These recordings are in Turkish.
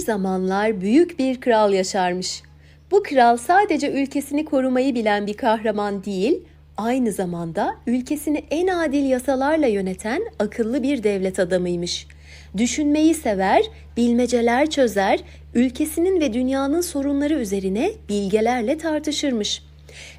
zamanlar büyük bir kral yaşarmış. Bu kral sadece ülkesini korumayı bilen bir kahraman değil, aynı zamanda ülkesini en adil yasalarla yöneten akıllı bir devlet adamıymış. Düşünmeyi sever, bilmeceler çözer, ülkesinin ve dünyanın sorunları üzerine bilgelerle tartışırmış.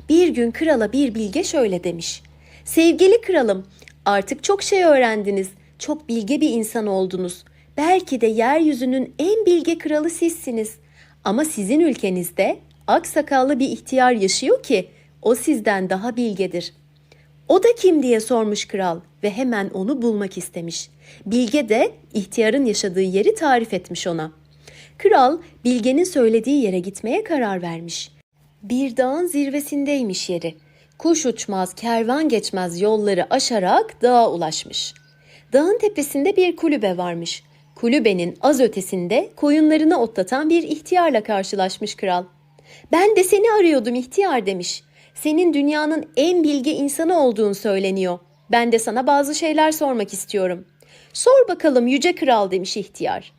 Bir gün krala bir bilge şöyle demiş. Sevgili kralım, artık çok şey öğrendiniz. Çok bilge bir insan oldunuz. Belki de yeryüzünün en bilge kralı sizsiniz. Ama sizin ülkenizde aksakallı bir ihtiyar yaşıyor ki o sizden daha bilgedir. O da kim diye sormuş kral ve hemen onu bulmak istemiş. Bilge de ihtiyarın yaşadığı yeri tarif etmiş ona. Kral Bilge'nin söylediği yere gitmeye karar vermiş. Bir dağın zirvesindeymiş yeri. Kuş uçmaz, kervan geçmez yolları aşarak dağa ulaşmış. Dağın tepesinde bir kulübe varmış. Kulübenin az ötesinde koyunlarını otlatan bir ihtiyarla karşılaşmış kral. Ben de seni arıyordum ihtiyar demiş. Senin dünyanın en bilge insanı olduğun söyleniyor. Ben de sana bazı şeyler sormak istiyorum. Sor bakalım yüce kral demiş ihtiyar.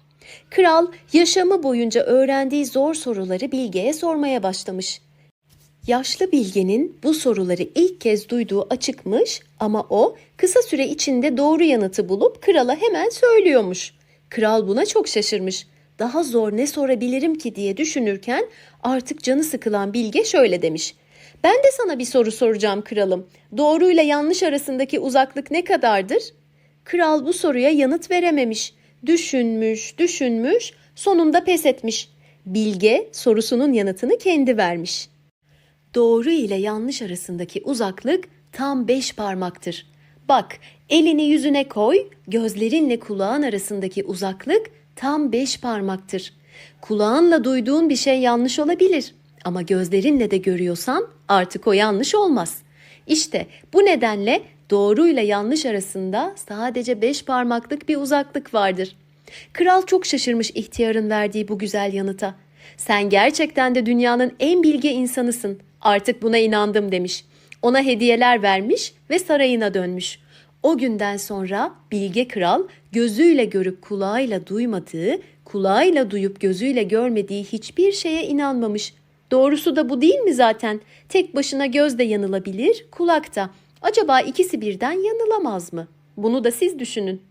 Kral yaşamı boyunca öğrendiği zor soruları bilgeye sormaya başlamış. Yaşlı bilgenin bu soruları ilk kez duyduğu açıkmış ama o kısa süre içinde doğru yanıtı bulup krala hemen söylüyormuş. Kral buna çok şaşırmış. Daha zor ne sorabilirim ki diye düşünürken artık canı sıkılan bilge şöyle demiş. Ben de sana bir soru soracağım kralım. Doğruyla yanlış arasındaki uzaklık ne kadardır? Kral bu soruya yanıt verememiş. Düşünmüş, düşünmüş, sonunda pes etmiş. Bilge sorusunun yanıtını kendi vermiş. Doğru ile yanlış arasındaki uzaklık tam beş parmaktır. Bak, elini yüzüne koy, gözlerinle kulağın arasındaki uzaklık tam beş parmaktır. Kulağınla duyduğun bir şey yanlış olabilir ama gözlerinle de görüyorsan artık o yanlış olmaz. İşte bu nedenle doğru ile yanlış arasında sadece beş parmaklık bir uzaklık vardır. Kral çok şaşırmış ihtiyarın verdiği bu güzel yanıta. Sen gerçekten de dünyanın en bilge insanısın. Artık buna inandım demiş. Ona hediyeler vermiş ve sarayına dönmüş. O günden sonra bilge kral gözüyle görüp kulağıyla duymadığı, kulağıyla duyup gözüyle görmediği hiçbir şeye inanmamış. Doğrusu da bu değil mi zaten? Tek başına göz de yanılabilir, kulak da. Acaba ikisi birden yanılamaz mı? Bunu da siz düşünün.